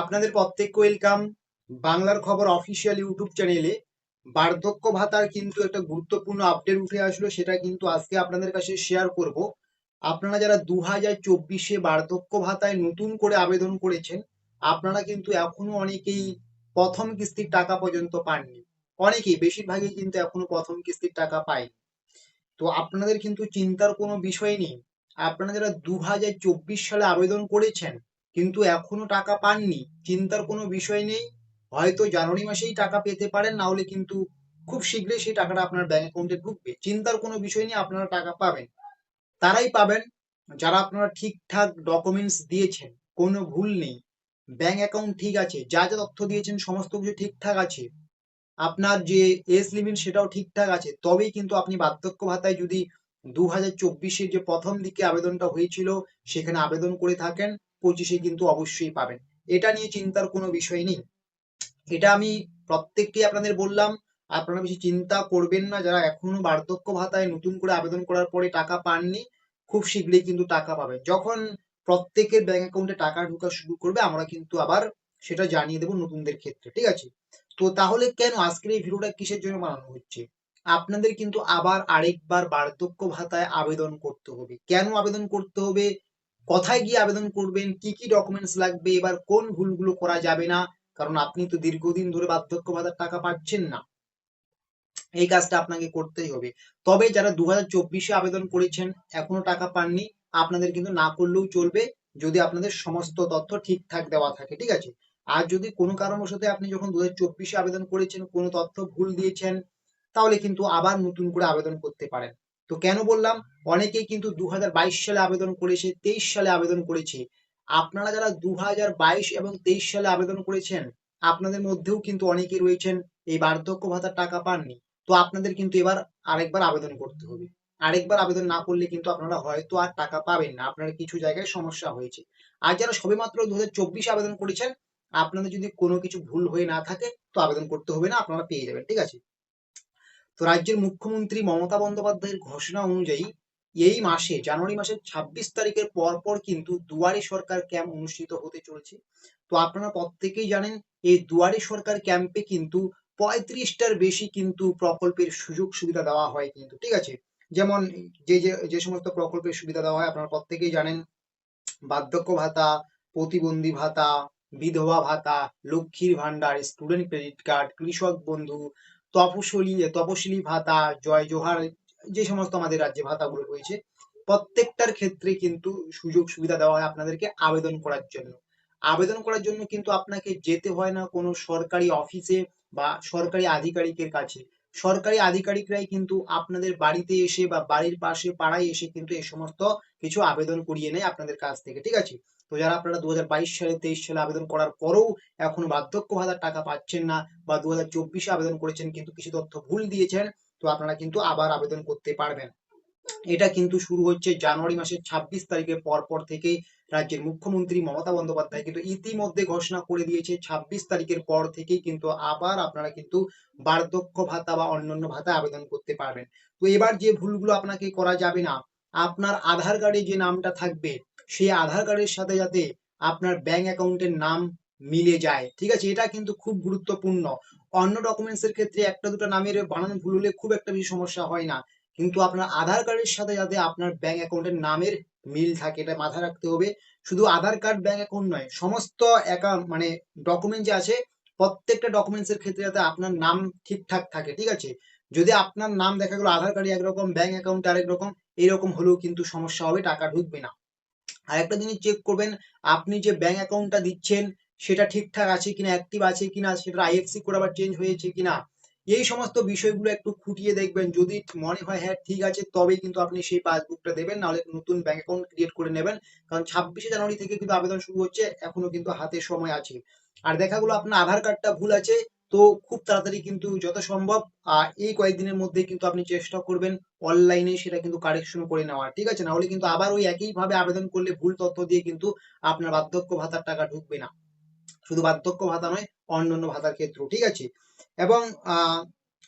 আপনাদের প্রত্যেককে ওয়েলকাম বাংলার খবর অফিসিয়াল ইউটিউব চ্যানেলে বার্ধক্য ভাতার কিন্তু একটা গুরুত্বপূর্ণ আপডেট উঠে আসলো, সেটা কিন্তু আজকে আপনাদের কাছে শেয়ার করব। আপনারা যারা দু হাজার চব্বিশে বার্ধক্য ভাতায় নতুন করে আবেদন করেছেন, আপনারা কিন্তু এখনও অনেকেই প্রথম কিস্তির টাকা পর্যন্ত পাননি। অনেকেই, বেশিরভাগই কিন্তু এখনও প্রথম কিস্তির টাকা পায়নি। তো আপনাদের কিন্তু চিন্তার কোনো বিষয় নেই। আপনারা যারা দু হাজার চব্বিশ সালে আবেদন করেছেন কিন্তু এখনও টাকা পাননি। চিন্তার কোনো বিষয় নেই। হয়তো জানুয়ারি মাসেই টাকা পেতে পারেন, না হলে কিন্তু খুব শীঘ্রই সেই টাকাটা আপনার ব্যাংক অ্যাকাউন্টে ঢুকবে। চিন্তার কোনো বিষয় নেই, আপনারা টাকা পাবেন। তারাই পাবেন। যারা আপনারা ঠিকঠাক ডকুমেন্টস দিয়েছেন, কোনো ভুল নেই। ব্যাংক অ্যাকাউন্ট ঠিক আছে, যা যা তথ্য দিয়েছেন সমস্ত কিছু ঠিকঠাক আছে। আপনার যে এজ লিমিট সেটাও ঠিকঠাক আছে। তবেই কিন্তু আপনি বার্ধক্য ভাতায় যদি দু হাজার চব্বিশের যে প্রথম দিকে আবেদনটা হয়েছিল, সেখানে আবেদন করে থাকেন। পঁচিশে কিন্তু অবশ্যই পাবেন। এটা নিয়ে চিন্তার কোনো বিষয় নেই। এটা আমি প্রত্যেককে আপনাদের বললাম, আপনারা বেশি চিন্তা করবেন না। যারা এখনও বার্ধক্য ভাতায় নতুন করে আবেদন করার পরে টাকা পাননি, খুব শীঘ্রই কিন্তু টাকা পাবে। যখন প্রত্যেকের ব্যাংক অ্যাকাউন্টে টাকা ঢোকা শুরু করবে, আমরা কিন্তু আবার সেটা জানিয়ে দেবো নতুনদের ক্ষেত্রে, ঠিক আছে? তো তাহলে কেন আজকের এই ভিডিওটা কিসের জন্য বানানো হচ্ছে? আপনাদের কিন্তু আবার আরেকবার বার্ধক্য ভাতায় আবেদন করতে হবে। কেন আবেদন করতে হবে? কোথায় গিয়ে আবেদন করবেন, কি কি ডকুমেন্টস লাগবে, এবার কোন ভুলগুলো করা যাবে না, কারণ আপনি তো দীর্ঘদিন ধরে বার্ধক্য ভাতার টাকা পাচ্ছেন না। এই কাজটা আপনাকে করতেই হবে। তবে যারা দু হাজার আবেদন করেছেন, এখনও টাকা পাননি, আপনাদের কিন্তু না করলেও চলবে, যদি আপনাদের সমস্ত তথ্য ঠিকঠাক দেওয়া থাকে, ঠিক আছে? আর যদি কোনো কারণবশত আপনি যখন দু হাজার আবেদন করেছেন, কোনো তথ্য ভুল দিয়েছেন, তাহলে কিন্তু আবার নতুন করে আবেদন করতে পারেন। তো কেন বললাম? অনেকেই কিন্তু দু সালে আবেদন করেছে, তেইশ সালে আবেদন করেছে। আপনারা যারা দু এবং তেইশ সালে আবেদন করেছেন, আপনাদের মধ্যেও কিন্তু অনেকে রয়েছেন, এই বার্ধক্য ভাতার টাকা পাননি। তো আপনাদের কিন্তু এবার আরেকবার আবেদন করতে হবে। আরেকবার আবেদন না করলে কিন্তু আপনারা হয়তো আর টাকা পাবেন না। আপনার কিছু জায়গায় সমস্যা হয়েছে। আর যারা সবেমাত্র দু আবেদন করেছেন, আপনাদের যদি কোনো কিছু ভুল হয়ে না থাকে, তো আবেদন করতে হবে না, আপনারা পেয়ে যাবেন, ঠিক আছে? তো রাজ্যের মুখ্যমন্ত্রী মমতা বন্দ্যোপাধ্যায়ের ঘোষণা অনুযায়ী এই মাসে, জানুয়ারি মাসের ছাব্বিশ তারিখের পর পর কিন্তু দুয়ারে সরকার ক্যাম্প অনুষ্ঠিত হতে চলেছে। তো আপনারা প্রত্যেকেই জানেন, এই দুয়ারে সরকার ক্যাম্পে কিন্তু পঁয়ত্রিশটার বেশি কিন্তু প্রকল্পের সুযোগ সুবিধা দেওয়া হয় কিন্তু, ঠিক আছে? যেমন যে যে সমস্ত প্রকল্পের সুবিধা দেওয়া হয়, আপনারা প্রত্যেকেই জানেন, বার্ধক্য ভাতা, প্রতিবন্ধী ভাতা, বিধবা ভাতা, লক্ষ্মীর ভান্ডার স্টুডেন্ট ক্রেডিট কার্ড কৃষক বন্ধু তপশিলি তপশিলি ভাতা, জয় জোহার, যে সমস্ত আমাদের রাজ্যে ভাতাগুলো রয়েছে, প্রত্যেকটার ক্ষেত্রে কিন্তু সুযোগ সুবিধা দেওয়া হয় আপনাদেরকে আবেদন করার জন্য। আবেদন করার জন্য কিন্তু আপনাকে যেতে হয় না কোনো সরকারি অফিসে বা সরকারি আধিকারিকের কাছে। সরকারি আধিকারিকরাই কিন্তু আপনাদের বাড়িতে এসে বা বাড়ির পাশে পাড়ায় এসে কিন্তু এই সমস্ত কিছু আবেদন করিয়ে নেয় আপনাদের কাছ থেকে, ঠিক আছে? তো যারা আপনারা দু সালে, তেইশ সালে আবেদন করার পরেও এখনও বার্ধক্য ভাতার টাকা পাচ্ছেন না বা দু হাজার আবেদন করেছেন কিন্তু কিছু তথ্য ভুল দিয়েছেন, তো আপনারা কিন্তু আবার আবেদন করতে পারবেন। এটা কিন্তু শুরু হচ্ছে জানুয়ারি মাসের ছাব্বিশ তারিখের পর পর থেকে রাজ্যের মুখ্যমন্ত্রী মমতা বন্দ্যোপাধ্যায় কিন্তু ইতিমধ্যে ঘোষণা করে দিয়েছে, ছাব্বিশ তারিখের পর থেকেই কিন্তু আবার আপনারা কিন্তু বার্ধক্য ভাতা বা অন্যান্য ভাতা আবেদন করতে পারবেন। তো এবার যে ভুলগুলো আপনাকে করা যাবে না আপনার আধার কার্ডে যে নামটা থাকবে, সেই আধার কার্ডের সাথে যাতে আপনার ব্যাংক অ্যাকাউন্টের নাম মিলে যায়। ঠিক আছে? এটা কিন্তু খুব গুরুত্বপূর্ণ। অন্য ডকুমেন্টস এর ক্ষেত্রে একটা দুটো নামের বানান ভুল হলে খুব একটা বেশি সমস্যা হয় না। কিন্তু আপনার আধার কার্ডের সাথে যাতে আপনার ব্যাংক অ্যাকাউন্টের নামের মিল থাকে, এটা মাথায় রাখতে হবে। শুধু আধার কার্ড ব্যাংক অ্যাকাউন্ট নয়, সমস্ত অ্যাকাউন্ট মানে ডকুমেন্ট যে আছে, প্রত্যেকটা ডকুমেন্টস এর ক্ষেত্রে যাতে আপনার নাম ঠিকঠাক থাকে। ঠিক আছে? যদি আপনার নাম দেখা গেলো, আধার কার্ডে একরকম ব্যাংক অ্যাকাউন্ট আরেক রকম এরকম হলেও কিন্তু সমস্যা হবে, টাকা ঢুকবে না। আর একটা জিনিস চেক করবেন, আপনি যে ব্যাংক অ্যাকাউন্টটা দিচ্ছেন, সেটা ঠিকঠাক আছে কিনা অ্যাক্টিভ আছে কিনা সেটা আইএফসি কোড আবার চেঞ্জ হয়েছে কিনা, এই সমস্ত বিষয়গুলো একটু খুঁটিয়ে দেখবেন। যদি মনে হয় হ্যাঁ ঠিক আছে তবে কিন্তু আপনি সেই পাসবুকটা দেবেন, নাহলে নতুন ব্যাংক অ্যাকাউন্ট ক্রিয়েট করে নেবেন। কারণ ছাব্বিশে জানুয়ারি থেকে কিন্তু আবেদন শুরু হচ্ছে, এখনও কিন্তু হাতে সময় আছে। আর দেখা গেলো আপনার আধার কার্ডটা ভুল আছে তো খুব তাড়াতাড়ি কিন্তু যত সম্ভব এই কয়েকদিনের মধ্যে কিন্তু আপনি চেষ্টা করবেন অনলাইনে সেটা কিন্তু কারেকশন করে নেওয়ার, ঠিক আছে? না হলে কিন্তু আবার ওই একইভাবে আবেদন করলে ভুল তথ্য দিয়ে কিন্তু আপনার বার্ধক্য ভাতার টাকা ঢুকবে না। শুধু বার্ধক্য ভাতা নয়, অন্যান্য ভাতার ক্ষেত্রেও, ঠিক আছে? এবং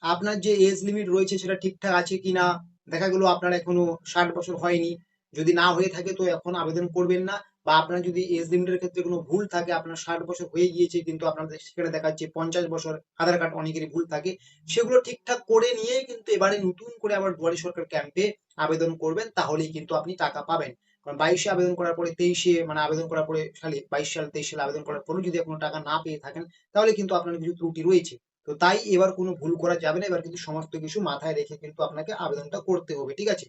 আপনার যে এজ লিমিট রয়েছে সেটা ঠিকঠাক আছে কিনা, দেখা গেলো আপনার এখনও ষাট বছর হয়নি, যদি না হয়ে থাকে তো এখন আবেদন করবেন না। বা আপনার যদি এজ লিমিটের ক্ষেত্রে কোনো ভুল থাকে, আপনার ষাট বছর হয়ে গিয়েছে কিন্তু আপনাদের সেখানে দেখাচ্ছে পঞ্চাশ বছর আধার কার্ড অনেকেরই ভুল থাকে, সেগুলো ঠিকঠাক করে নিয়েই কিন্তু এবারে নতুন করে আবার দুয়ারে সরকার ক্যাম্পে আবেদন করবেন, তাহলেই কিন্তু আপনি টাকা পাবেন। কারণ বাইশে আবেদন করার পরে তেইশে মানে আবেদন করার পরে, সালে বাইশ সাল, তেইশ সালে আবেদন করার পরেও যদি কোনো টাকা না পেয়ে থাকেন, তাহলে কিন্তু আপনার কিছু ত্রুটি রয়েছে। তো তাই এবার কোনো ভুল করা যাবে না, এবার কিন্তু সমস্ত কিছু মাথায় রেখে কিন্তু আপনাকে আবেদনটা করতে হবে, ঠিক আছে?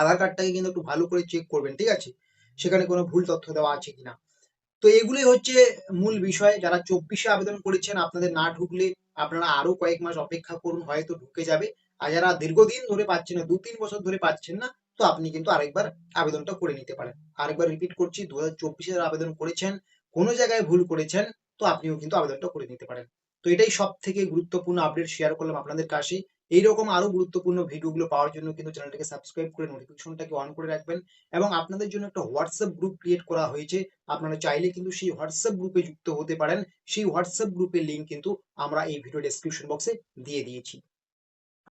আধার কার্ডটাকে কিন্তু একটু ভালো করে চেক করবেন, ঠিক আছে? সেখানে কোনো ভুল তথ্য দেওয়া আছে কিনা। তো এগুলোই হচ্ছে মূল বিষয়। যারা চব্বিশে আবেদন করেছেন, আপনাদের না ঢুকলে আপনারা আরও কয়েক মাস অপেক্ষা করুন, হয়তো ঢুকে যাবে। আর যারা দীর্ঘদিন ধরে পাচ্ছেন না দু তিন বছর ধরে পাচ্ছেন না, তো আপনি কিন্তু আরেকবার আবেদনটা করে নিতে পারেন। আরেকবার রিপিট করছি দু হাজার চব্বিশে আবেদন করেছেন, কোনো জায়গায় ভুল করেছেন, তো আপনিও কিন্তু আবেদনটা করে নিতে পারেন। তো এটাই সব থেকে গুরুত্বপূর্ণ আপডেট শেয়ার করলাম আপনাদের কাছে। এইরকম আরও গুরুত্বপূর্ণ ভিডিওগুলো পাওয়ার জন্য কিন্তু চ্যানেলটাকে সাবস্ক্রাইব করে নোটিফিকেশনটাকে অন করে রাখবেন এবং আপনাদের জন্য একটা হোয়াটসঅ্যাপ গ্রুপ ক্রিয়েট করা হয়েছে। আপনারা চাইলে কিন্তু সেই হোয়াটসঅ্যাপ গ্রুপে যুক্ত হতে পারেন। সেই হোয়াটসঅ্যাপ গ্রুপের লিঙ্ক কিন্তু আমরা এই ভিডিও ডেসক্রিপশন বক্সে দিয়ে দিয়েছি।